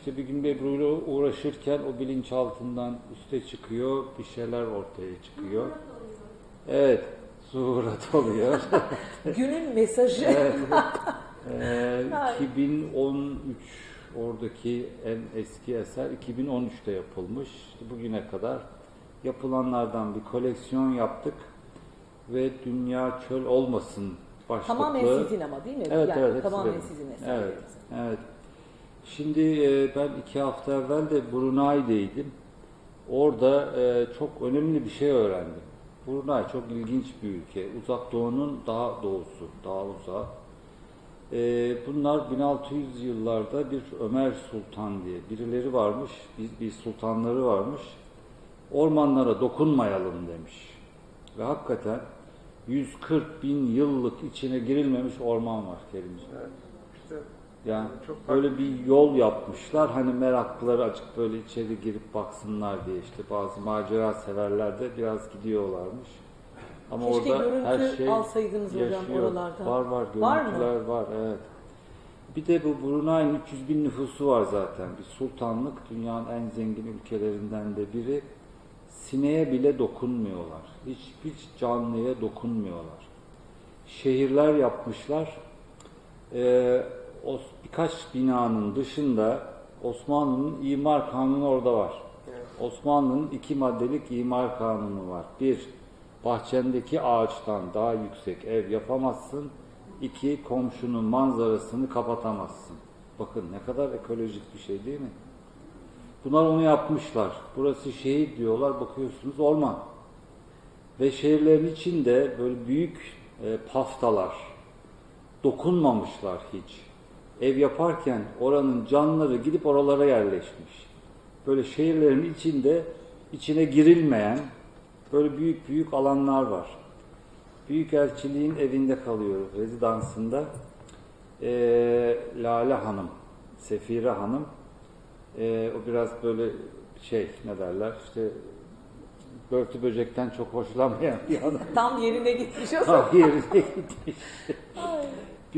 İşte bir gün Ebru'yla uğraşırken o bilinçaltından üste çıkıyor, bir şeyler ortaya çıkıyor. Evet, zuhurat oluyor. Günün mesajı. evet. Ee, Ay. 2013 oradaki en eski eser 2013'te yapılmış. İşte bugüne kadar yapılanlardan bir koleksiyon yaptık ve Dünya Çöl Olmasın başlıklı. Tamamen sizin ama değil mi? Evet, yani evet, tamamen sizin Evet, eserleriniz. evet. Şimdi e, ben iki hafta evvel de Brunei'deydim. Orada e, çok önemli bir şey öğrendim. Brunei çok ilginç bir ülke. Uzak Doğu'nun daha doğusu, daha uzağı. E, bunlar 1600 yıllarda bir Ömer Sultan diye birileri varmış, bir, bir sultanları varmış. Ormanlara dokunmayalım demiş. Ve hakikaten 140 bin yıllık içine girilmemiş orman var Kerimciğim. Evet, işte Yani Çok böyle bir yol yapmışlar. Hani meraklıları açık böyle içeri girip baksınlar diye işte bazı macera severler de biraz gidiyorlarmış. Ama Keşke orada her şey alsaydınız hocam yaşıyor. oralardan. Var var Var mı? görüntüler var, evet. Bir de bu Brunei'nin 300 bin nüfusu var zaten. Bir sultanlık dünyanın en zengin ülkelerinden de biri. Sineğe bile dokunmuyorlar. Hiç, hiç canlıya dokunmuyorlar. Şehirler yapmışlar. Ee, birkaç binanın dışında Osmanlı'nın imar kanunu orada var. Evet. Osmanlı'nın iki maddelik imar kanunu var. Bir, bahçendeki ağaçtan daha yüksek ev yapamazsın. İki, komşunun manzarasını kapatamazsın. Bakın ne kadar ekolojik bir şey değil mi? Bunlar onu yapmışlar. Burası şehir diyorlar, bakıyorsunuz orman. Ve şehirlerin içinde böyle büyük e, paftalar, dokunmamışlar hiç. Ev yaparken oranın canlıları gidip oralara yerleşmiş. Böyle şehirlerin içinde içine girilmeyen böyle büyük büyük alanlar var. Büyükelçiliğin evinde kalıyor, rezidansında. Ee, Lale Hanım, Sefire Hanım, ee, o biraz böyle şey ne derler işte börtü böcekten çok hoşlanmayan bir hanım. Tam yerine gitmiş o Tam yerine gitmiş.